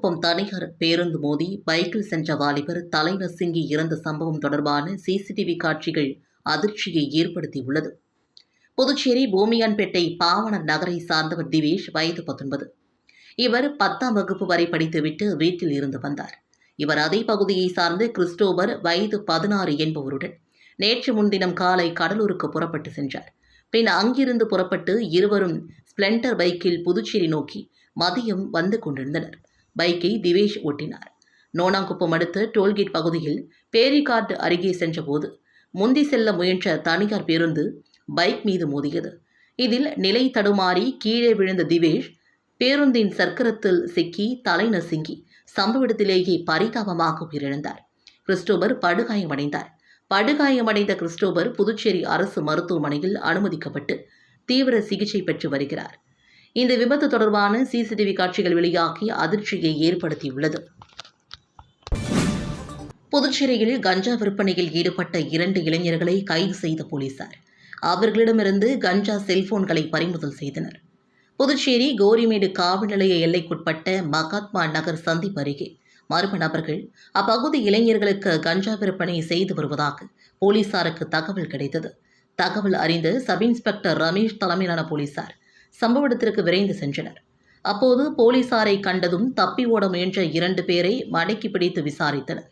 நோனாங்குப்பம் தனியார் பேருந்து மோதி பைக்கில் சென்ற வாலிபர் தலை நசுங்கி இறந்த சம்பவம் தொடர்பான சிசிடிவி காட்சிகள் அதிர்ச்சியை ஏற்படுத்தியுள்ளது. புதுச்சேரி பூமியான்பேட்டை பாவனர் நகரை சார்ந்தவர் திவேஷ் வயது பத்தொன்பது. இவர் பத்தாம் வகுப்பு வரை படித்துவிட்டு வீட்டில் இருந்து வந்தார். இவர் அதே பகுதியை சார்ந்த கிறிஸ்டோபர் வயது பதினாறு என்பவருடன் நேற்று முன்தினம் காலை கடலூருக்கு புறப்பட்டு சென்றார். பின் அங்கிருந்து புறப்பட்டு இருவரும் ஸ்பிளெண்டர் பைக்கில் புதுச்சேரி நோக்கி மதியம் வந்து கொண்டிருந்தனர். பைக்கை திவேஷ் ஓட்டினார். நோனாங்குப்பம் அடுத்த டோல்கேட் பகுதியில் பேரிகார்டு அருகே சென்றபோது முந்தி செல்ல முயன்ற தனியார் பேருந்து பைக் மீது மோதியது. இதில் நிலை தடுமாறி கீழே விழுந்த திவேஷ் பேருந்தின் சர்க்கரத்தில் சிக்கி தலை நசுங்கி சம்பவ இடத்திலேயே பரிதாபமாக உயிரிழந்தார். கிறிஸ்டோபர் படுகாயமடைந்தார். படுகாயமடைந்த கிறிஸ்டோபர் புதுச்சேரி அரசு மருத்துவமனையில் அனுமதிக்கப்பட்டு தீவிர சிகிச்சை பெற்று வருகிறார். இந்த விபத்து தொடர்பான சிசிடிவி காட்சிகள் வெளியாகி அதிர்ச்சியை ஏற்படுத்தியுள்ளது. புதுச்சேரியில் கஞ்சா விற்பனையில் ஈடுபட்ட இரண்டு இளைஞர்களை கைது செய்த போலீசார். அவர்களிடமிருந்து கஞ்சா செல்போன்களை பறிமுதல் செய்தனர். புதுச்சேரி கோரிமேடு காவல் நிலைய எல்லைக்குட்பட்ட மகாத்மா நகர் சந்திப்பு அருகே மர்ம நபர்கள் அப்பகுதி இளைஞர்களுக்கு கஞ்சா விற்பனை செய்து வருவதாக போலீசாருக்கு தகவல் கிடைத்தது. தகவல் அறிந்த சப் இன்ஸ்பெக்டர் ரமேஷ் தலைமையிலான போலீசார் சம்பவ இடத்திற்கு விரைந்து சென்றனர். அப்போது போலீசாரை கண்டதும் தப்பி ஓட முயன்ற இரண்டு பேரை மடக்கி பிடித்து விசாரித்தனர்.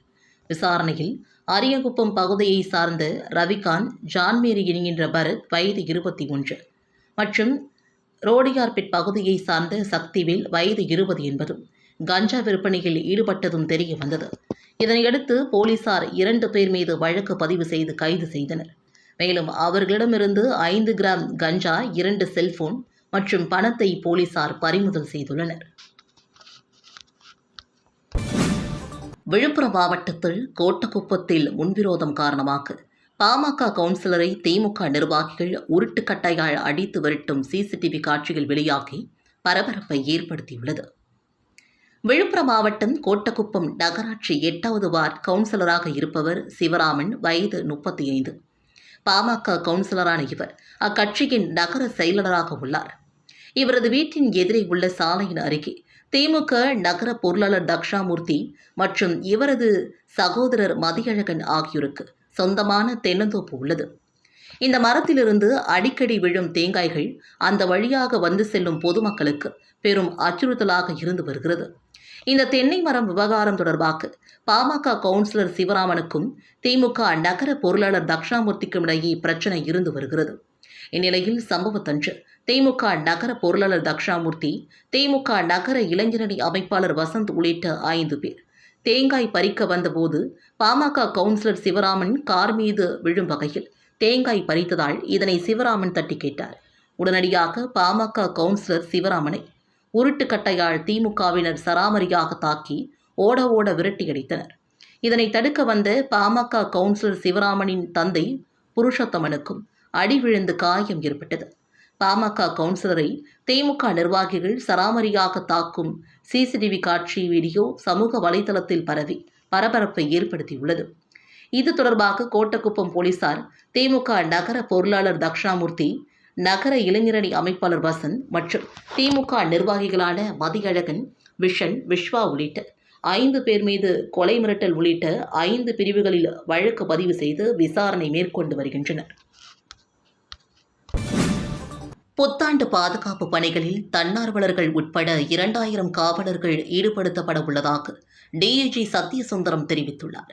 விசாரணையில் அரியகுப்பம் பகுதியை சார்ந்த ரவிகாந்த் ஜான்மேரி என்கின்ற பரத் வயது இருபத்தி ஒன்று மற்றும் ரோடியார்பெட் பகுதியை சார்ந்த சக்திவேல் வயது இருபது என்பதும் கஞ்சா விற்பனையில் ஈடுபட்டதும் தெரிய வந்தது. இதனையடுத்து போலீசார் இரண்டு பேர் மீது வழக்கு பதிவு செய்து கைது செய்தனர். மேலும் அவர்களிடமிருந்து ஐந்து கிராம் கஞ்சா இரண்டு செல்போன் மற்றும் பணத்தை போலீசார் பறிமுதல் செய்துள்ளனர். விழுப்புரம் மாவட்டத்தில் கோட்டக்குப்பத்தில் முன்விரோதம் காரணமாக பாமக கவுன்சிலரை திமுக நிர்வாகிகள் உருட்டுக்கட்டையால் அடித்து விரட்டும் சிசிடிவி காட்சிகள் வெளியாகி பரபரப்பை ஏற்படுத்தியுள்ளது. விழுப்புரம் மாவட்டம் கோட்டக்குப்பம் நகராட்சி எட்டாவது வார்டு கவுன்சிலராக இருப்பவர் சிவராமன் வயது முப்பத்தி ஐந்து பாமக கவுன்சிலரான இவர் அக்கட்சியின் நகர செயலாளராக உள்ளார். இவரது வீட்டின் எதிரே உள்ள சாலையின் அருகே திமுக நகர பொருளாளர் தக்ஷாமூர்த்தி மற்றும் இவரது சகோதரர் மதியழகன் ஆகியோருக்கு சொந்தமான தென்னந்தோப்பு உள்ளது. இந்த மரத்திலிருந்து அடிக்கடி விழும் தேங்காய்கள் அந்த வழியாக வந்து செல்லும் பொதுமக்களுக்கு பெரும் அச்சுறுத்தலாக இருந்து வருகிறது. இந்த தென்னை மரம் விவகாரம் தொடர்பாக பாமக கவுன்சிலர் சிவராமனுக்கும் திமுக நகர பொருளாளர் தக்ஷாமூர்த்திக்கும் இடையே பிரச்சனை இருந்து வருகிறது. இந்நிலையில் சம்பவத்தன்று திமுக நகர பொருளாளர் தக்ஷாமூர்த்தி திமுக நகர இளைஞரணி அமைப்பாளர் வசந்த் உள்ளிட்ட ஐந்து பேர் தேங்காய் பறிக்க வந்தபோது பாமக கவுன்சிலர் சிவராமன் கார் மீது விழும் வகையில் தேங்காய் பறித்ததால் இதனை சிவராமன் தட்டி கேட்டார். உடனடியாக பாமக கவுன்சிலர் சிவராமனை உருட்டுக்கட்டையால் திமுகவினர் சராமரியாக தாக்கி ஓட ஓட விரட்டியடித்தனர் இதனை தடுக்க வந்த பாமக கவுன்சிலர் சிவராமனின் தந்தை புருஷோத்தமனுக்கும் அடி விழுந்து காயம் ஏற்பட்டது. பாமக கவுன்சிலரை திமுக நிர்வாகிகள் சராமரியாக தாக்கும் சிசிடிவி காட்சி வீடியோ சமூக வலைதளத்தில் பரவி பரபரப்பை ஏற்படுத்தியுள்ளது. இது தொடர்பாக கோட்டக்குப்பம் போலீசார் திமுக நகர பொருளாளர் தக்ஷாமூர்த்தி நகர இளைஞரணி அமைப்பாளர் வசந்த் மற்றும் திமுக நிர்வாகிகளான மதியழகன் விஷன் விஸ்வா உள்ளிட்ட ஐந்து பேர் மீது கொலை மிரட்டல் உள்ளிட்ட ஐந்து பிரிவுகளில் வழக்கு பதிவு செய்து விசாரணை மேற்கொண்டு வருகின்றனர். புத்தாண்டு பாதுகாப்பு பணிகளில் தன்னார்வலர்கள் உட்பட இரண்டாயிரம் காவலர்கள் ஈடுபடுத்தப்பட உள்ளதாக டிஐஜி சத்யசுந்தரம் தெரிவித்துள்ளார்.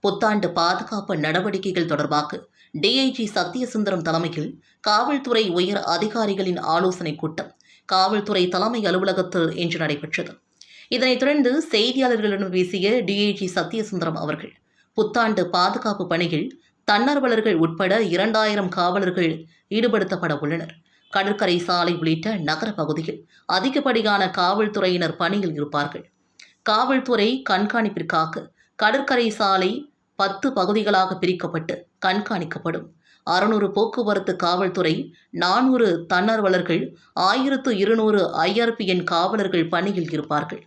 புத்தாண்டு பாதுகாப்பு நடவடிக்கைகள் தொடர்பாக டிஐஜி சத்யசுந்தரம் தலைமையில் காவல்துறை உயர் அதிகாரிகளின் ஆலோசனைக் கூட்டம் காவல்துறை தலைமை அலுவலகத்தில் இன்று நடைபெற்றது. இதனைத் தொடர்ந்து செய்தியாளர்களிடம் பேசிய டிஐஜி சத்யசுந்தரம் அவர்கள் புத்தாண்டு பாதுகாப்பு பணியில் தன்னார்வலர்கள் உட்பட இரண்டாயிரம் காவலர்கள் ஈடுபடுத்தப்பட உள்ளனர். கடற்கரை சாலை உள்ளிட்ட நகர பகுதியில் அதிகப்படியான காவல்துறையினர் பணியில் இருப்பார்கள். காவல்துறை கண்காணிப்பிற்காக கடற்கரை சாலை பத்து பகுதிகளாக பிரிக்கப்பட்டு கண்காணிக்கப்படும். அறுநூறு போக்குவரத்து காவல்துறை நானூறு தன்னார்வலர்கள் ஆயிரத்து இருநூறு ஐஆர்பிஎன் காவலர்கள் பணியில் இருப்பார்கள்.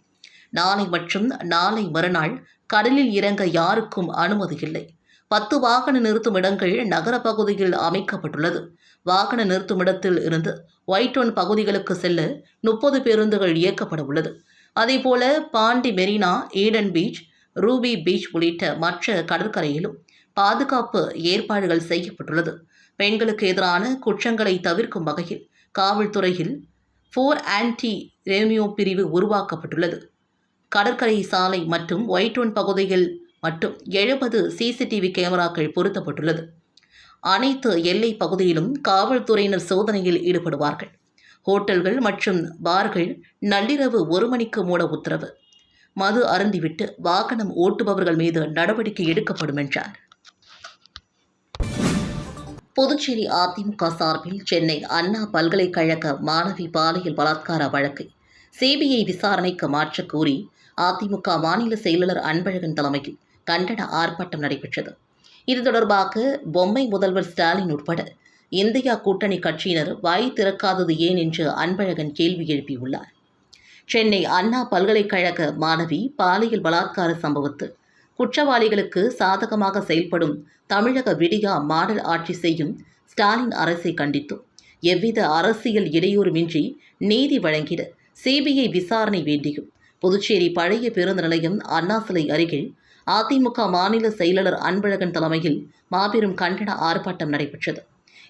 நாளை மற்றும் நாளை மறுநாள் கடலில் இறங்க யாருக்கும் அனுமதி இல்லை. பத்து வாகன நிறுத்தும் இடங்கள் நகர பகுதியில் அமைக்கப்பட்டுள்ளது. வாகன நிறுத்தும் இடத்தில் இருந்து ஒயிட் ஒன் பகுதிகளுக்கு செல்ல முப்பது பேருந்துகள் இயக்கப்பட உள்ளது. அதேபோல Pondy Marina Eden beach Ruby beach உள்ளிட்ட மற்ற கடற்கரையிலும் பாதுகாப்பு ஏற்பாடுகள் செய்யப்பட்டுள்ளது. பெண்களுக்கு எதிரான குற்றங்களை தவிர்க்கும் வகையில் காவல்துறையில் ஃபோர் ஆன்டி ரெமியோ பிரிவு உருவாக்கப்பட்டுள்ளது. கடற்கரை சாலை மற்றும் ஒயிட் ஒன் பகுதியில் மட்டும் எழுபது சிசிடிவி கேமராக்கள் பொருத்தப்பட்டுள்ளது. அனைத்து எல்லை பகுதியிலும் காவல்துறையினர் சோதனையில் ஈடுபடுவார்கள். ஹோட்டல்கள் மற்றும் பார்கள் நள்ளிரவு ஒரு மணிக்கு மூட உத்தரவு. மது அருந்திவிட்டு வாகனம் ஓட்டுபவர்கள் மீது நடவடிக்கை எடுக்கப்படும் என்றார். புதுச்சேரி அதிமுக சார்பில் சென்னை அண்ணா பல்கலைக்கழக மாணவி பாலியல் பலாத்கார வழக்கை. சிபிஐ விசாரணைக்கு மாற்றக் கோரி அதிமுக மாநில செயலாளர் அன்பழகன் தலைமையில் கண்டன ஆர்ப்பாட்டம் நடைபெற்றது. இது தொடர்பாக பொம்மை முதல்வர் ஸ்டாலின் உட்பட இந்தியா கூட்டணி கட்சியினர் வாய் திறக்காதது ஏன் என்று அன்பழகன் கேள்வி எழுப்பியுள்ளார். சென்னை அண்ணா பல்கலைக்கழக மாணவி பாலியல் பலாத்கார சம்பவத்தில் குற்றவாளிகளுக்கு சாதகமாக செயல்படும் தமிழக விடியா மாடல் ஆட்சி செய்யும் ஸ்டாலின் அரசை கண்டித்தும். எவ்வித அரசியல் இடையூறுமின்றி நீதி வழங்கிட சிபிஐ விசாரணை வேண்டியும். புதுச்சேரி பழைய பேருந்து நிலையம் அண்ணா சிலை அருகில் அதிமுக மாநில செயலாளர் அன்பழகன் தலைமையில் மாபெரும் கண்டன ஆர்ப்பாட்டம் நடைபெற்றது.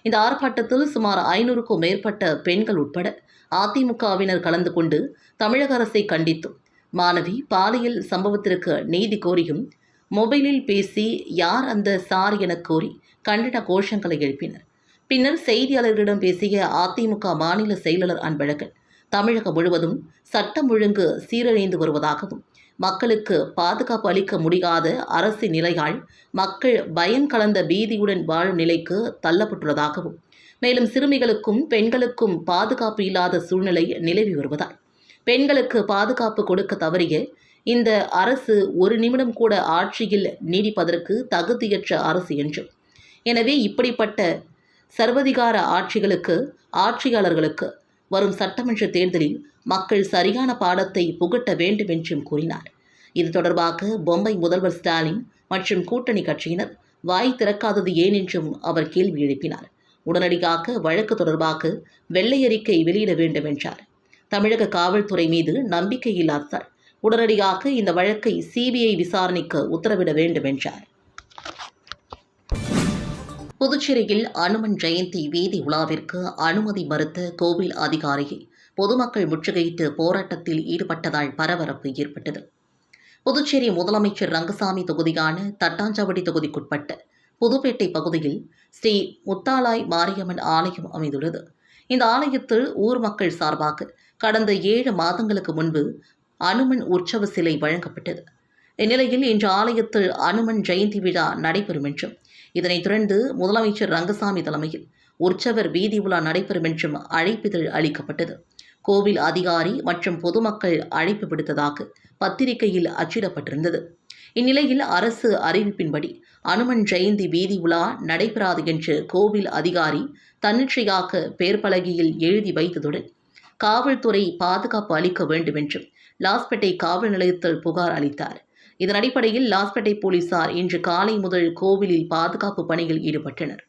இந்த ஆர்ப்பாட்டத்தில் சுமார் ஐநூறுக்கும் மேற்பட்ட பெண்கள் உட்பட அதிமுகவினர் கலந்து கொண்டு தமிழக அரசை கண்டித்தும் மாணவி பாலியல் சம்பவத்திற்கு நீதி கோரியும் மொபைலில் பேசி யார் அந்த சார் என கோரி கண்டன கோஷங்களை எழுப்பினர். பின்னர் செய்தியாளர்களிடம் பேசிய அதிமுக மாநில செயலாளர் அன்பழகன் தமிழகம் முழுவதும் சட்டம் ஒழுங்கு சீரழிந்து வருவதாகவும் மக்களுக்கு பாதுகாப்பு அளிக்க முடியாத அரசின் நிலையால் மக்கள் பயம் கலந்த பீதியுடன் வாழும் நிலைக்கு தள்ளப்பட்டுள்ளதாகவும் மேலும் சிறுமிகளுக்கும் பெண்களுக்கும் பாதுகாப்பு இல்லாத சூழ்நிலை நிலவி வருவதால் பெண்களுக்கு பாதுகாப்பு கொடுக்க தவறிய இந்த அரசு ஒரு நிமிடம் கூட ஆட்சியில் நீடிப்பதற்கு தகுதியற்ற அரசு என்றும். எனவே இப்படிப்பட்ட சர்வதிகார ஆட்சிகளுக்கு ஆட்சியாளர்களுக்கு வரும் சட்டமன்ற தேர்தலில் மக்கள் சரியான பாடத்தை புகட்ட வேண்டும் என்றும் கூறினார். இது தொடர்பாக பொம்மை முதல்வர் ஸ்டாலின் மற்றும் கூட்டணி கட்சியினர் வாய் திறக்காதது ஏன் என்றும் அவர் கேள்வி எழுப்பினார். உடனடியாக வழக்கு தொடர்பாக வெள்ளை அறிக்கை வெளியிட வேண்டும் என்றார். தமிழக காவல்துறை மீது நம்பிக்கை இல்லாததால் உடனடியாக இந்த வழக்கை சிபிஐ விசாரணைக்கு உத்தரவிட வேண்டும் என்றார். புதுச்சேரியில் அனுமன் ஜெயந்தி வீதி உலாவிற்கு அனுமதி மறுத்த கோவில் அதிகாரியை பொதுமக்கள் முற்றுகையிட்டு போராட்டத்தில் ஈடுபட்டதால் பரபரப்பு ஏற்பட்டது. புதுச்சேரி முதலமைச்சர் ரங்கசாமி தொகுதியான தட்டாஞ்சாவடி தொகுதிக்குட்பட்ட புதுப்பேட்டை பகுதியில் ஸ்ரீ முத்தாலாய் மாரியம்மன் ஆலயம் அமைந்துள்ளது. இந்த ஆலயத்தில் ஊர் மக்கள் சார்பாக கடந்த ஏழு மாதங்களுக்கு முன்பு அனுமன் உற்சவ சிலை வழங்கப்பட்டது. இந்நிலையில் இன்று ஆலயத்தில் அனுமன் ஜெயந்தி விழா நடைபெறும் என்றும் இதனைத் தொடர்ந்து முதலமைச்சர் ரங்கசாமி தலைமையில் உற்சவர் வீதி உலா நடைபெறும் என்றும் அழைப்பிதழ் அளிக்கப்பட்டது. கோவில் அதிகாரி மற்றும் பொதுமக்கள் அழைப்பு விடுத்ததாக பத்திரிகையில் அச்சிடப்பட்டிருந்தது. இந்நிலையில் அரசு அறிவிப்பின்படி அனுமன் ஜெயந்தி வீதி உலா நடைபெறாது என்று கோவில் அதிகாரி தன்னிச்சையாக பேர்பலகையில் எழுதி வைத்ததுடன் காவல்துறை பாதுகாப்பு அளிக்க வேண்டும் என்றும் லாஸ்பேட்டை காவல் நிலையத்தில் புகார் அளித்தார். இதன் அடிப்படையில் லாஸ்பேட்டை போலீசார் இன்று காலை முதல் கோவிலில் பாதுகாப்பு பணியில் ஈடுபட்டனர்.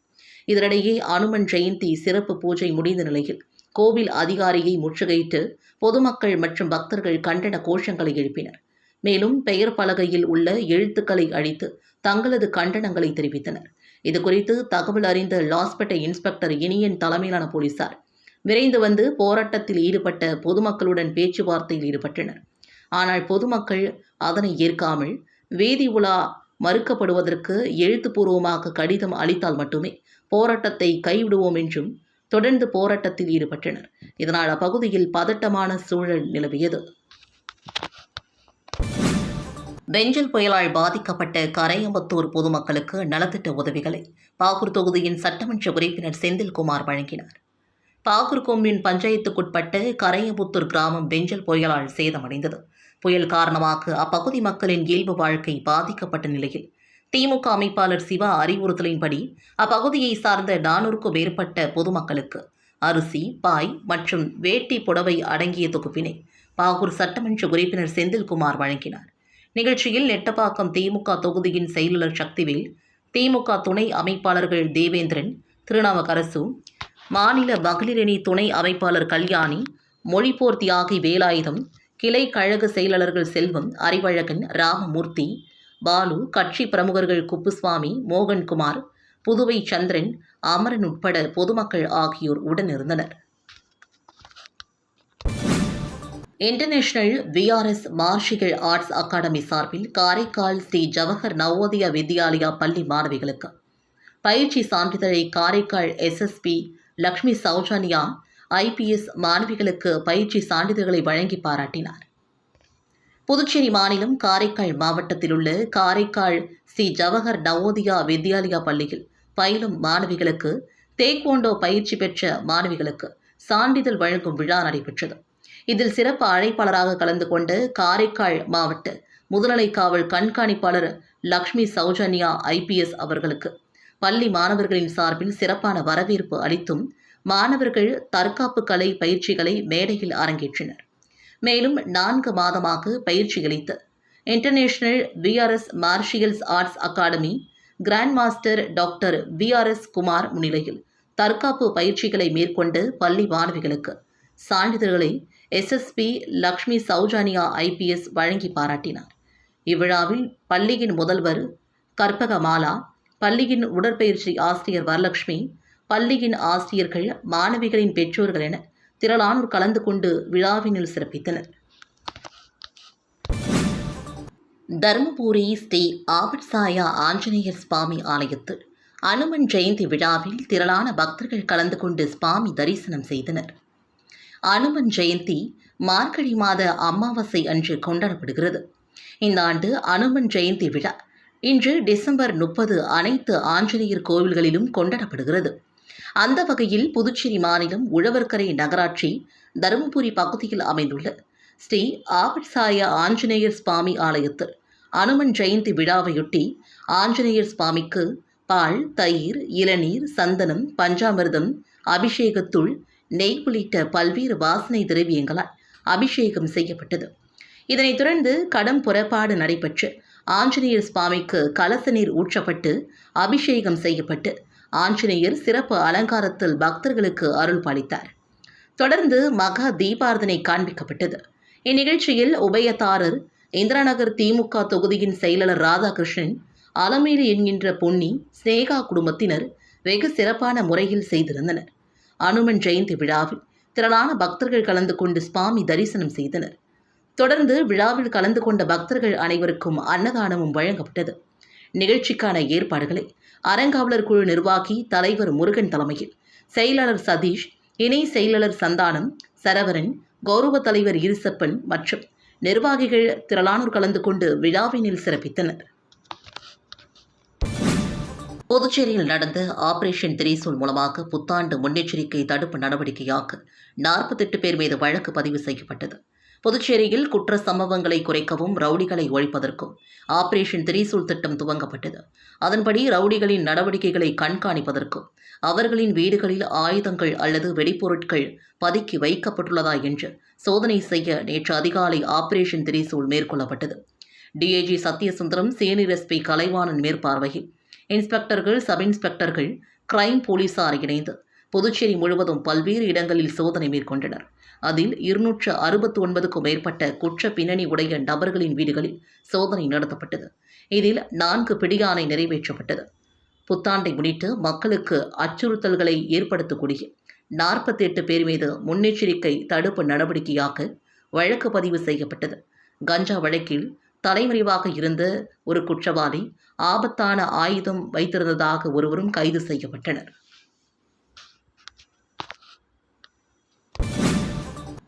இதனிடையே அனுமன் ஜெயந்தி சிறப்பு பூஜை முடிந்த நிலையில் கோவில் அதிகாரியை முற்றுகையிட்டு பொதுமக்கள் மற்றும் பக்தர்கள் கண்டன கோஷங்களை எழுப்பினர். மேலும் பெயர் பலகையில் உள்ள எழுத்துக்களை அழித்து தங்களது கண்டனங்களை தெரிவித்தனர். இதுகுறித்து தகவல் அறிந்த லாஸ்பேட்டை இன்ஸ்பெக்டர் இனியன் தலைமையிலான போலீசார் விரைந்து வந்து போராட்டத்தில் ஈடுபட்ட பொதுமக்களுடன் பேச்சுவார்த்தையில் ஈடுபட்டனர். ஆனால் பொதுமக்கள் அதனை ஏற்காமல் வீதி உலா மறுக்கப்படுவதற்கு எழுத்துப்பூர்வமாக கடிதம் அளித்தால் மட்டுமே போராட்டத்தை கைவிடுவோம் என்றும் தொடர்ந்து போராட்டத்தில் ஈடுபட்டனர். இதனால் அப்பகுதியில் பதட்டமான சூழல் நிலவியது. பெஞ்சல் புயலால் பாதிக்கப்பட்ட கரையம்பத்தூர் பொதுமக்களுக்கு நலத்திட்ட உதவிகளை பாகூர் தொகுதியின் சட்டமன்ற உறுப்பினர் செந்தில்குமார் வழங்கினார். பாகூர் கொம்பின் பஞ்சாயத்துக்குட்பட்ட கரையம்புத்தூர் கிராமம் பெஞ்சல் புயலால் சேதமடைந்தது. புயல் காரணமாக அப்பகுதி மக்களின் இயல்பு வாழ்க்கை பாதிக்கப்பட்ட நிலையில் திமுக அமைப்பாளர் சிவா அறிவுறுத்தலின்படி அப்பகுதியை சார்ந்த நானூறுக்கும் மேற்பட்ட பொதுமக்களுக்கு அரிசி பாய் மற்றும் வேட்டி புடவை அடங்கிய தொகுப்பினை பாகூர் சட்டமன்ற உறுப்பினர் செந்தில்குமார் வழங்கினார். நிகழ்ச்சியில் நெட்டப்பாக்கம் திமுக தொகுதியின் செயலாளர் சக்திவேல் திமுக துணை அமைப்பாளர்கள் தேவேந்திரன் திருநாவுக்கரசு மாநில மகளிரணி துணை அமைப்பாளர் கல்யாணி மொழிப்போர் தியாகி வேலாயுதம் கிளை கழக செயலாளர்கள் செல்வம் அறிவழகன் ராமமூர்த்தி பாலு கட்சி பிரமுகர்கள் குப்புசுவாமி மோகன்குமார் புதுவை சந்திரன் அமரன் உட்பட பொதுமக்கள் ஆகியோர் உடனிருந்தனர். International VRS martial arts academy சார்பில் காரைக்கால் ஸ்ரீ ஜவஹர் நவோதயா வித்யாலயா பள்ளி மாணவிகளுக்கு பயிற்சி சான்றிதழை காரைக்கால் எஸ்எஸ்பி லக்ஷ்மி சௌஜானியா ஐபிஎஸ் மாணவிகளுக்கு பயிற்சி சான்றிதழ்களை வழங்கி பாராட்டினார். புதுச்சேரி மாநிலம் காரைக்கால் மாவட்டத்தில் உள்ள காரைக்கால் ஸ்ரீ ஜவஹர் நவோதயா வித்யாலயா பள்ளியில் பயிலும் மாணவிகளுக்கு தேக்வோண்டோ பயிற்சி பெற்ற மாணவிகளுக்கு சான்றிதழ் வழங்கும் விழா நடைபெற்றது. இதில் சிறப்பு அழைப்பாளராக கலந்து கொண்டு காரைக்கால் மாவட்ட முதுநிலை காவல் கண்காணிப்பாளர் லக்ஷ்மி சௌஜன்யா ஐபிஎஸ் அவர்களுக்கு பள்ளி மாணவர்களின் சார்பில் சிறப்பான வரவேற்பு அளித்தும் மாணவர்கள் தற்காப்பு கலை பயிற்சிகளை மேடையில் அரங்கேற்றினர். மேலும் நான்கு மாதமாக பயிற்சி அளித்து international VRS martials arts academy grand master doctor VRS Kumar முன்னிலையில் தற்காப்பு பயிற்சிகளை மேற்கொண்டு பள்ளி மாணவிகளுக்கு சான்றிதழ்களை எஸ்எஸ்பி லக்ஷ்மி சௌஜானியா ஐபிஎஸ் வழங்கி பாராட்டினார். இவ்விழாவில் பள்ளியின் முதல்வர் கற்பகமாலா பள்ளியின் உடற்பயிற்சி ஆசிரியர் வரலட்சுமி பள்ளியின் ஆசிரியர்கள் மாணவிகளின் பெற்றோர்கள் என திரளானோர் கலந்து கொண்டு விழாவினில் சிறப்பித்தனர். தருமபுரி ஸ்ரீ ஆபட்சாயா ஆஞ்சநேயர் சுவாமி ஆலயத்தில் அனுமன் ஜெயந்தி விழாவில் திரளான பக்தர்கள் கலந்து கொண்டு சுவாமி தரிசனம் செய்தனர். அனுமன் ஜெயந்தி மார்கழி மாத அமாவாசை அன்று கொண்டாடப்படுகிறது. இந்த ஆண்டு அனுமன் ஜெயந்தி விழா. இன்று டிசம்பர் முப்பது அனைத்து ஆஞ்சநேயர் கோவில்களிலும் கொண்டாடப்படுகிறது. அந்த வகையில் புதுச்சேரி மாநிலம் உழவர்கரை நகராட்சி தருமபுரி பகுதியில் அமைந்துள்ள ஸ்ரீ ஆபட்சாய ஆஞ்சநேயர் சுவாமி ஆலயத்தில் அனுமன் ஜெயந்தி விழாவையொட்டி ஆஞ்சநேயர் சுவாமிக்கு பால் தயிர் இளநீர் சந்தனம் பஞ்சாமிர்தம் அபிஷேகத்துள் நெய் உள்ளிட்ட பல்வேறு வாசனை திரவியங்களால் அபிஷேகம் செய்யப்பட்டது. இதனைத் தொடர்ந்து கடம் புறப்பாடு நடைபெற்று ஆஞ்சநேயர் சுவாமிக்கு கலச நீர் ஊற்றப்பட்டு அபிஷேகம் செய்யப்பட்டு ஆஞ்சநேயர் சிறப்பு அலங்காரத்தில் பக்தர்களுக்கு அருள் பாலித்தார். தொடர்ந்து மகா தீபாரதனை காண்பிக்கப்பட்டது. இந்நிகழ்ச்சியில் உபயதாரர் இந்திராநகர் திமுக தொகுதியின் செயலாளர் ராதாகிருஷ்ணன் அலமேலு என்கின்ற பொன்னி ஸ்னேகா குடும்பத்தினர் வெகு சிறப்பான முறையில் செய்திருந்தனர். அனுமன் ஜெயந்தி விழாவில் திரளான பக்தர்கள் கலந்து கொண்டு சுவாமி தரிசனம் செய்தனர். தொடர்ந்து விழாவில் கலந்து கொண்ட பக்தர்கள் அனைவருக்கும் அன்னதானமும் வழங்கப்பட்டது. நிகழ்ச்சிக்கான ஏற்பாடுகளை அறங்காவலர் குழு நிர்வாகி தலைவர் முருகன் தலைமையில் செயலாளர் சதீஷ் இணை செயலாளர் சந்தானம் சரவரன் கௌரவ தலைவர் இருசப்பன் மற்றும் நிர்வாகிகள் திரளானோர் கலந்து கொண்டு விழாவினில் சிறப்பித்தனர். புதுச்சேரியில் நடந்த ஆபரேஷன் திரிசூல் மூலமாக புத்தாண்டு முன்னெச்சரிக்கை தடுப்பு நடவடிக்கையாக நாற்பத்தெட்டு பேர் மீது வழக்கு பதிவு செய்யப்பட்டது. புதுச்சேரியில் குற்ற சம்பவங்களை குறைக்கவும் ரவுடிகளை ஒழிப்பதற்கும் ஆபரேஷன் திரிசூல் திட்டம் துவங்கப்பட்டது. அதன்படி ரவுடிகளின் நடவடிக்கைகளை கண்காணிப்பதற்கும் அவர்களின் வீடுகளில் ஆயுதங்கள் அல்லது வெடிப்பொருட்கள் பதுக்கி வைக்கப்பட்டுள்ளதா என்று சோதனை செய்ய நேற்று அதிகாலை ஆபரேஷன் திரிசூல் மேற்கொள்ளப்பட்டது. DIG Sathyasundaram senior SP Kalaivanan மேற்பார்வையில் இன்ஸ்பெக்டர்கள் சப் இன்ஸ்பெக்டர்கள் கிரைம் போலீசார் இணைந்து புதுச்சேரி முழுவதும் பல்வேறு இடங்களில் சோதனை மேற்கொண்டனர். அதில் இருநூற்று அறுபத்தி ஒன்பதுக்கும் மேற்பட்ட குற்ற பின்னணி உடைய நபர்களின் வீடுகளில் சோதனை நடத்தப்பட்டது. இதில் நான்கு பிடியானை நிறைவேற்றப்பட்டது. புத்தாண்டை முன்னிட்டு மக்களுக்கு அச்சுறுத்தல்களை ஏற்படுத்தக்கூடிய நாற்பத்தி எட்டு பேர் மீது முன்னெச்சரிக்கை தடுப்பு நடவடிக்கையாக வழக்கு பதிவு செய்யப்பட்டது. கஞ்சா வழக்கில் தலைமறைவாக இருந்த ஒரு குற்றவாளி ஆபத்தான ஆயுதம் வைத்திருந்ததாக ஒருவரும் கைது செய்யப்பட்டனர்.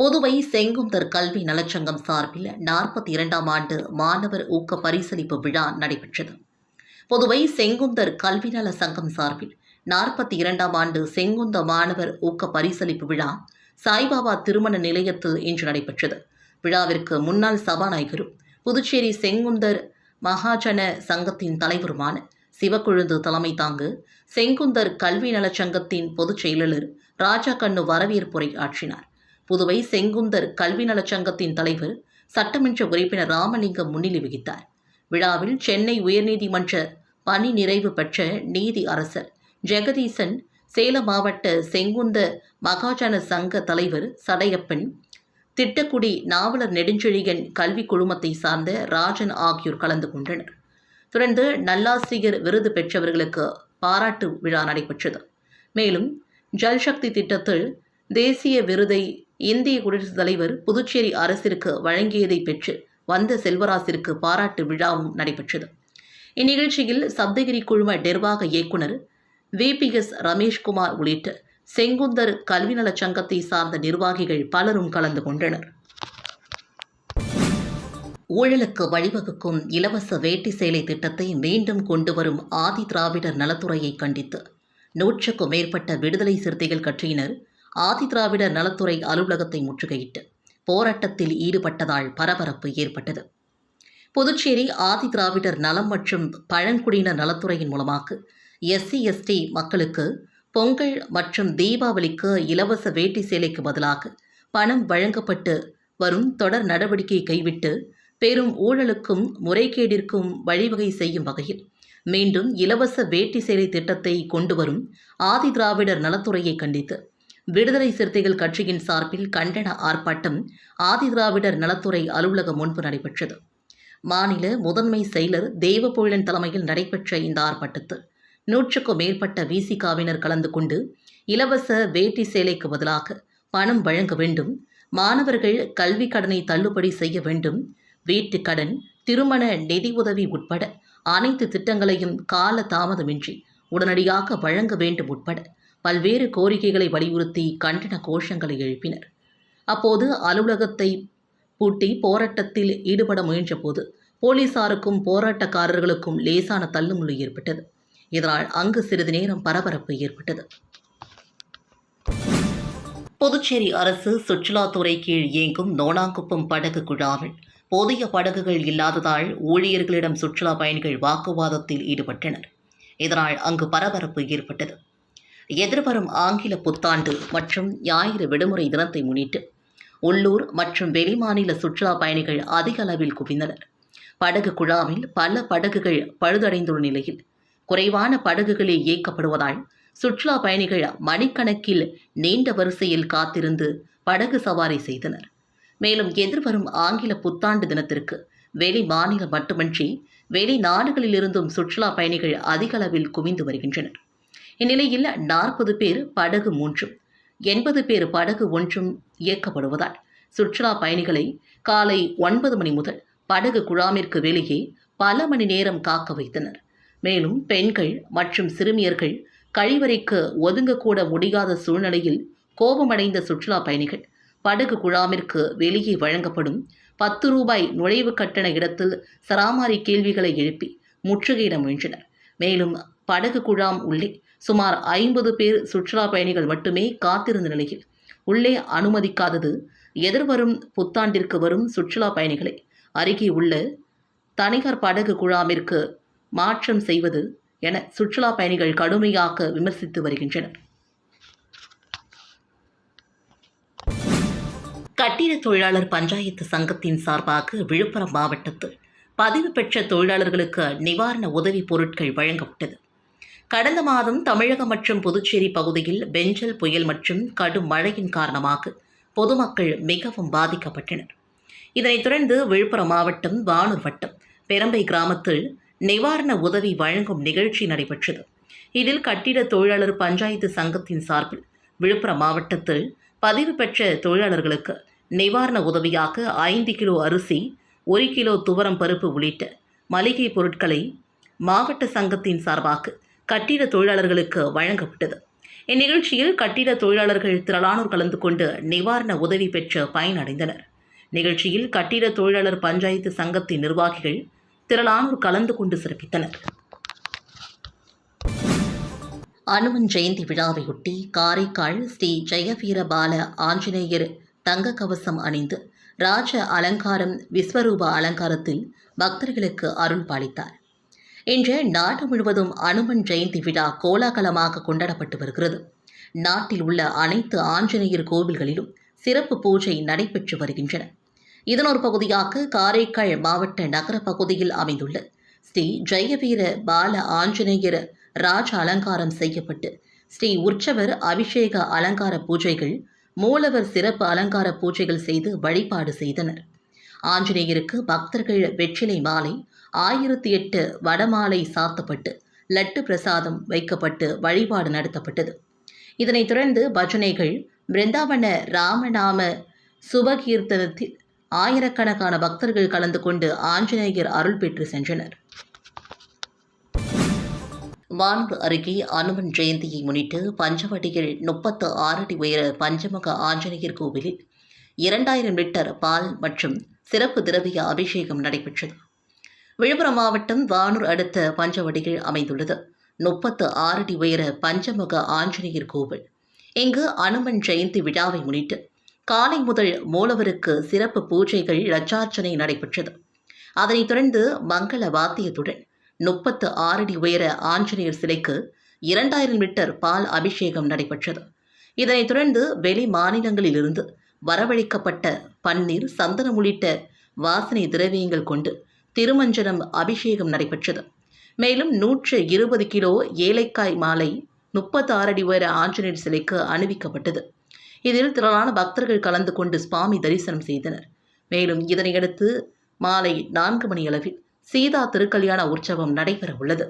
புதுவை செங்குந்தர் கல்வி நலச்சங்கம் சார்பில் நாற்பத்தி இரண்டாம் ஆண்டு மாணவர் ஊக்க பரிசளிப்பு விழா நடைபெற்றது. புதுவை செங்குந்தர் கல்வி நல சங்கம் சார்பில் நாற்பத்தி இரண்டாம் ஆண்டு செங்குந்த மாணவர் ஊக்க பரிசளிப்பு விழா சாய்பாபா திருமண நிலையத்தில் இன்று நடைபெற்றது. விழாவிற்கு முன்னாள் சபாநாயகரும் புதுச்சேரி செங்குந்தர் மகாஜன சங்கத்தின் தலைவருமான சிவக்குழுந்து தலைமை தாங்கு செங்குந்தர் கல்வி நலச்சங்கத்தின் பொதுச் செயலாளர் ராஜா கண்ணு வரவேற்புரை ஆற்றினார். புதுவை செங்குந்தர் கல்வி நலச்சங்கத்தின் தலைவர் சட்டமன்ற உறுப்பினர் ராமலிங்கம் முன்னிலை வகித்தார். விழாவில் சென்னை உயர்நீதிமன்ற பணி நிறைவு பெற்ற நீதி அரசர் ஜெகதீசன் சேலம் மாவட்ட செங்குந்த மகாஜன சங்க தலைவர் சடையப்பன் திட்டக்குடி நாவலர் நெடுஞ்செழியன் கல்வி குழுமத்தை சார்ந்த ராஜன் ஆகியோர் கலந்து கொண்டனர். தொடர்ந்து நல்லாசிரியர் விருது பெற்றவர்களுக்கு பாராட்டு விழா நடைபெற்றது. மேலும் ஜல்சக்தி திட்டத்தில் தேசிய விருதை இந்திய குடியரசுத் தலைவர் புதுச்சேரி அரசிற்கு வழங்கியதை பெற்று வந்த செல்வராசிற்கு பாராட்டு விழாவும் நடைபெற்றது. இந்நிகழ்ச்சியில் சப்தகிரி குழும நிர்வாக இயக்குனர் விபிஎஸ் ரமேஷ்குமார் உள்ளிட்ட செங்குந்தர் கல்வி நலச் சங்கத்தை சார்ந்த நிர்வாகிகள் பலரும் கலந்து கொண்டனர். ஊழலுக்கு வழிவகுக்கும் இலவச வேட்டி சேலை திட்டத்தை மீண்டும் கொண்டு வரும் ஆதி திராவிடர் நலத்துறையை கண்டித்து நூற்றுக்கும் மேற்பட்ட விடுதலை சிறுத்தைகள் கட்சியினர் ஆதி திராவிடர் நலத்துறை அலுவலகத்தை முற்றுகையிட்டு போராட்டத்தில் ஈடுபட்டதால் பரபரப்பு ஏற்பட்டது. புதுச்சேரி ஆதி திராவிடர் நலம் மற்றும் பழங்குடியினர் நலத்துறையின் மூலமாக எஸ்சி எஸ்டி மக்களுக்கு பொங்கல் மற்றும் தீபாவளிக்கு இலவச வேட்டி சேலைக்கு பதிலாக பணம் வழங்கப்பட்டு வரும் தொடர் நடவடிக்கையை கைவிட்டு பெரும் ஊழலுக்கும் முறைகேடிற்கும் வழிவகை செய்யும் வகையில் மீண்டும் இலவச வேட்டி சேலை திட்டத்தை கொண்டு வரும் ஆதி திராவிடர் நலத்துறையை கண்டித்து விடுதலை சிறுத்தைகள் கட்சியின் சார்பில் கண்டன ஆர்ப்பாட்டம் ஆதி திராவிடர் நலத்துறை அலுவலகம் முன்பு நடைபெற்றது. மாநில முதன்மை செயலர் தேவபொழிலன் தலைமையில் நடைபெற்ற இந்த ஆர்ப்பாட்டத்தில் நூற்றுக்கும் மேற்பட்ட விசிகாவினர் கலந்து கொண்டு இலவச வேட்டி சேலைக்கு பதிலாக பணம் வழங்க வேண்டும். மாணவர்கள் கல்வி கடனை தள்ளுபடி செய்ய வேண்டும். வீட்டு கடன் திருமண நிதி உதவி உட்பட அனைத்து திட்டங்களையும் கால தாமதமின்றி உடனடியாக வழங்க வேண்டும் உட்பட பல்வேறு கோரிக்கைகளை வலியுறுத்தி கண்டன கோஷங்களை எழுப்பினர். அப்போது அலுவலகத்தை பூட்டி போராட்டத்தில் ஈடுபட முயன்றபோது போலீசாருக்கும் போராட்டக்காரர்களுக்கும் லேசான தள்ளுமுள்ளு ஏற்பட்டது. இதனால் அங்கு சிறிது நேரம் பரபரப்பு ஏற்பட்டது. புதுச்சேரி அரசு சுற்றுலாத்துறை கீழ் இயங்கும் நோனாங்குப்பம் படகு குழாவில் போதிய படகுகள் இல்லாததால் ஊழியர்களிடம் சுற்றுலா பயணிகள் வாக்குவாதத்தில் ஈடுபட்டனர். இதனால் அங்கு பரபரப்பு ஏற்பட்டது. எதிர்வரும் ஆங்கில புத்தாண்டு மற்றும் ஞாயிறு விடுமுறை தினத்தை முன்னிட்டு உள்ளூர் மற்றும் வெளிமாநில சுற்றுலா பயணிகள் அதிக அளவில் குவிந்தனர். படகு குழாமில் பல படகுகள் பழுதடைந்துள்ள நிலையில் குறைவான படகுகளே இயக்கப்படுவதால் சுற்றுலா பயணிகள் மணிக்கணக்கில் நீண்ட வரிசையில் காத்திருந்து படகு சவாரி செய்தனர். மேலும் எதிர்வரும் ஆங்கில புத்தாண்டு தினத்திற்கு வெளி மாநிலம் மட்டுமின்றி வெளிநாடுகளிலிருந்தும் சுற்றுலா பயணிகள் அதிக அளவில் குவிந்து வருகின்றனர். இந்நிலையில் நாற்பது பேர் படகு மூன்றும் எண்பது பேர் படகு ஒன்றும் இயக்கப்படுவதால் சுற்றுலா பயணிகளை காலை ஒன்பது மணி முதல் படகு குழாமிற்கு வெளியே பல மணி நேரம் காக்க வைத்தனர். மேலும் பெண்கள் மற்றும் சிறுமியர்கள் கழிவறைக்கு ஒதுங்கக்கூட முடியாத சூழ்நிலையில் கோபமடைந்த சுற்றுலா பயணிகள் படகு குழாமிற்கு வெளியே வழங்கப்படும் பத்து ரூபாய் நுழைவு கட்டண இடத்தில் சராமாரி கேள்விகளை எழுப்பி முற்றுகையிட முயன்றனர். மேலும் படகு குழாம் உள்ளே சுமார் ஐம்பது பேர் சுற்றுலா பயணிகள் மட்டுமே காத்திருந்த நிலையில் உள்ளே அனுமதிக்காதது எதிர்வரும் புத்தாண்டிற்கு வரும் சுற்றுலா பயணிகளை அருகே உள்ள தனியார் படகு குழாமிற்கு மாற்றம் செய்வது என சுற்றுலா பயணிகள் கடுமையாக விமர்சித்து வருகின்றனர். கட்டிட தொழிலாளர் பஞ்சாயத்து சங்கத்தின் சார்பாக விழுப்புரம் மாவட்டத்தில் பதிவு பெற்ற தொழிலாளர்களுக்கு நிவாரண உதவி பொருட்கள் வழங்கப்பட்டது. கடந்த மாதம் தமிழகம் மற்றும் புதுச்சேரி பகுதியில் பெஞ்சல் புயல் மற்றும் கடும் மழையின் காரணமாக பொதுமக்கள் மிகவும் பாதிக்கப்பட்டனர். இதனைத் தொடர்ந்து விழுப்புரம் மாவட்டம் வானூர் வட்டம் பெரம்பை கிராமத்தில் நிவாரண உதவி வழங்கும் நிகழ்ச்சி நடைபெற்றது. இதில் கட்டிட தொழிலாளர் பஞ்சாயத்து சங்கத்தின் சார்பில் விழுப்புரம் மாவட்டத்தில் பதிவு பெற்ற தொழிலாளர்களுக்கு நிவாரண உதவியாக ஐந்து கிலோ அரிசி ஒரு கிலோ துவரம் பருப்பு உள்ளிட்ட மளிகை பொருட்களை மாவட்ட சங்கத்தின் சார்பாக கட்டிட தொழிலாளர்களுக்கு வழங்கப்பட்டது. இந்நிகழ்ச்சியில் கட்டிட தொழிலாளர்கள் திரளானோர் கலந்து கொண்டு நிவாரண உதவி பெற்று பயனடைந்தனர். நிகழ்ச்சியில் கட்டிட தொழிலாளர் பஞ்சாயத்து சங்கத்தின் நிர்வாகிகள் திரளானோர் கலந்து கொண்டு சிறப்பித்தனர். அனுமன் ஜெயந்தி விழாவையொட்டி காரைக்கால் ஸ்ரீ ஜெயவீர பால ஆஞ்சநேயர் தங்க கவசம் அணிந்து ராஜ அலங்காரம் விஸ்வரூப அலங்காரத்தில் பக்தர்களுக்கு அருள் பாலித்தார். இன்று நாடு முழுவதும் அனுமன் ஜெயந்தி விழா கோலாகலமாக கொண்டாடப்பட்டு வருகிறது. நாட்டில் உள்ள அனைத்து ஆஞ்சநேயர் கோவில்களிலும் சிறப்பு பூஜை நடைபெற்று வருகின்றன. இதன் ஒரு பகுதியாக காரைக்கால் மாவட்ட நகர பகுதியில் அமைந்துள்ள ஸ்ரீ ஜெயவீர பால ஆஞ்சநேயர் ராஜ அலங்காரம் செய்யப்பட்டு ஸ்ரீ உற்சவர் அபிஷேக அலங்கார பூஜைகள் மூலவர் சிறப்பு அலங்கார பூஜைகள் செய்து வழிபாடு செய்தனர். ஆஞ்சநேயருக்கு பக்தர்கள் வெற்றிலை மாலை ஆயிரத்தி எட்டு வடமாலை சாத்தப்பட்டு லட்டு பிரசாதம் வைக்கப்பட்டு வழிபாடு நடத்தப்பட்டது. இதனைத் தொடர்ந்து பஜனைகள் பிருந்தாவன ராமநாம சுபகீர்த்தனத்தில் ஆயிரக்கணக்கான பக்தர்கள் கலந்து கொண்டு ஆஞ்சநேயர் அருள் பெற்று சென்றனர். வானூர் அருகே அனுமன் ஜெயந்தியை முன்னிட்டு பஞ்சவட்டியில் முப்பத்து ஆறு அடி உயர பஞ்சமுக ஆஞ்சநேயர் கோவிலில் இரண்டாயிரம் லிட்டர் பால் மற்றும் சிறப்பு திரவிய அபிஷேகம் நடைபெற்றது. விழுப்புரம் மாவட்டம் வானூர் அடுத்த பஞ்சவடிகள் அமைந்துள்ளது. முப்பத்து ஆறு அடி உயர பஞ்சமுக ஆஞ்சநேயர் கோவில். இங்கு அனுமன் ஜெயந்தி விழாவை முன்னிட்டு காலை முதல் மூலவருக்கு சிறப்பு பூஜைகள் லட்சார்ச்சனை நடைபெற்றது. அதனைத் தொடர்ந்து மங்கள வாத்தியத்துடன் முப்பத்து ஆறு அடி உயர ஆஞ்சநேயர் சிலைக்கு இரண்டாயிரம் லிட்டர் பால் அபிஷேகம் நடைபெற்றது. இதனைத் தொடர்ந்து வெளி மாநிலங்களிலிருந்து வரவழைக்கப்பட்ட பன்னீர் சந்தனம் உள்ளிட்ட வாசனை திரவியங்கள் கொண்டு திருமஞ்சனம் அபிஷேகம் நடைபெற்றது. மேலும் நூற்று இருபது கிலோ ஏலைக்காய் மாலை முப்பத்தாறு அடி உயர ஆஞ்சநேயர் சிலைக்கு அணிவிக்கப்பட்டது. இதில் திரளான பக்தர்கள் கலந்து கொண்டு சுவாமி தரிசனம் செய்தனர். மேலும் இதனையடுத்து மாலை நான்கு மணி அளவில் சீதா திருக்கல்யாண உற்சவம் நடைபெற உள்ளது.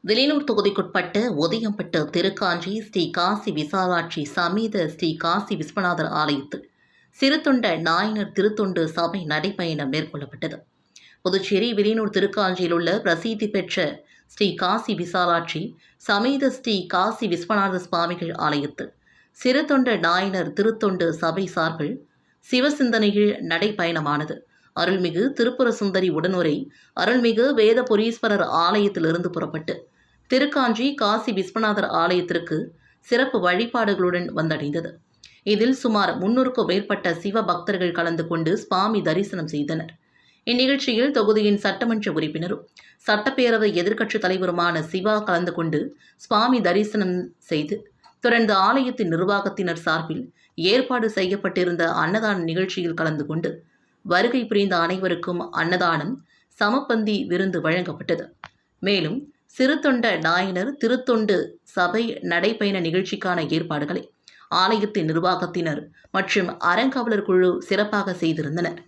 வெளியூர் தொகுதிக்குட்பட்ட உதயம்பட்டு திருக்காஞ்சி ஸ்ரீ காசி விசாலாட்சி சமீத ஸ்ரீ காசி விஸ்வநாதர் ஆலயத்தில் சிறுத்தொண்ட நாயனர் திருத்தொண்டு சபை நடைப்பயணம் மேற்கொள்ளப்பட்டது. புதுச்சேரி வெளியூர் திருக்காஞ்சியில் உள்ள பிரசித்தி பெற்ற ஸ்ரீ காசி விசாலாட்சி சமேத ஸ்ரீ காசி விஸ்வநாத சுவாமிகள் ஆலயத்தில் சிறுதொண்ட நாயனர் திருத்தொண்டு சபை சார்பில் சிவசிந்தனையில் நடைப்பயணமானது அருள்மிகு திருப்புர சுந்தரி உடனுரை அருள்மிகு வேதபுரீஸ்வரர் ஆலயத்திலிருந்து புறப்பட்டு திருக்காஞ்சி காசி விஸ்வநாதர் ஆலயத்திற்கு சிறப்பு வழிபாடுகளுடன் வந்தடைந்தது. இதில் சுமார் முன்னூறுக்கும் மேற்பட்ட சிவ பக்தர்கள் கலந்து கொண்டு சுவாமி தரிசனம் செய்தனர். இந்நிகழ்ச்சியில் தொகுதியின் சட்டமன்ற உறுப்பினரும் சட்டப்பேரவை எதிர்க்கட்சித் தலைவருமான சிவா கலந்து கொண்டு சுவாமி தரிசனம் செய்து தொடர்ந்து ஆலயத்தின் நிர்வாகத்தினர் சார்பில் ஏற்பாடு செய்யப்பட்டிருந்த அன்னதான நிகழ்ச்சியில் கலந்து கொண்டு வருகை புரிந்த அனைவருக்கும் அன்னதானம் சமப்பந்தி விருந்து வழங்கப்பட்டது. மேலும் சிறுத்தொண்ட நாயனர் திருத்தொண்டு சபை நடைபயண நிகழ்ச்சிக்கான ஏற்பாடுகளை ஆலயத்தின் நிர்வாகத்தினர் மற்றும் அறங்காவலர் குழு சிறப்பாக செய்திருந்தனர்.